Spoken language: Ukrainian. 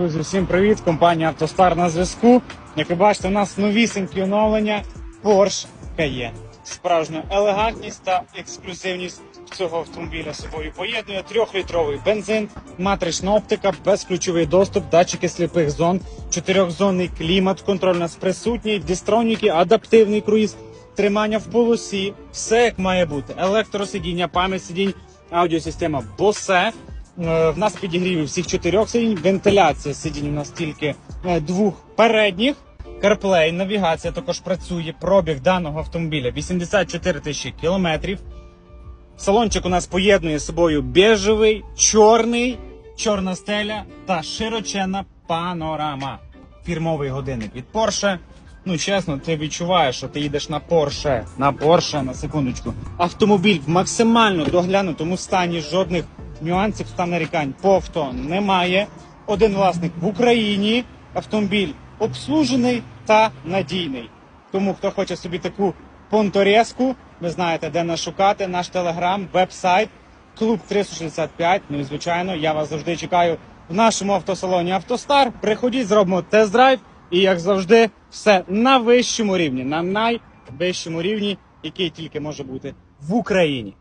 Друзі, всім привіт! Компанія Автостар на зв'язку. Як ви бачите, у нас новісенькі оновлення Porsche Cayenne. Справжня елегантність та ексклюзивність цього автомобіля собою поєднує трьохлітровий бензин, матрична оптика, безключовий доступ, датчики сліпих зон, чотирьохзонний клімат, контроль нас присутній, дістроніки, адаптивний круїз, тримання в полосі, все як має бути. Електросидіння, пам'ять сидінь, аудіосистема Bose. Е, В нас підігріві всіх чотирьох сидінь, вентиляція сидінь у нас тільки е, двох передніх. CarPlay, навігація також працює. Пробіг даного автомобіля 84 тисячі кілометрів. Салончик у нас поєднує з собою бежевий, чорний, чорна стеля та широченна панорама. Фірмовий годинник від Porsche. Ну, чесно, ти відчуваєш, що ти їдеш на Porsche. На Porsche, на секундочку. Автомобіль в максимально доглянутому стані, жодних нюансів та нарікань по авто немає. Один власник в Україні. Автомобіль обслужений та надійний. Тому хто хоче собі таку понторезку, ви знаєте, де нас шукати, наш телеграм, веб-сайт, клуб 365. Ну і звичайно, я вас завжди чекаю в нашому автосалоні Автостар. Приходіть, зробимо тест-драйв. І як завжди, все на вищому рівні, на найвищому рівні, який тільки може бути в Україні.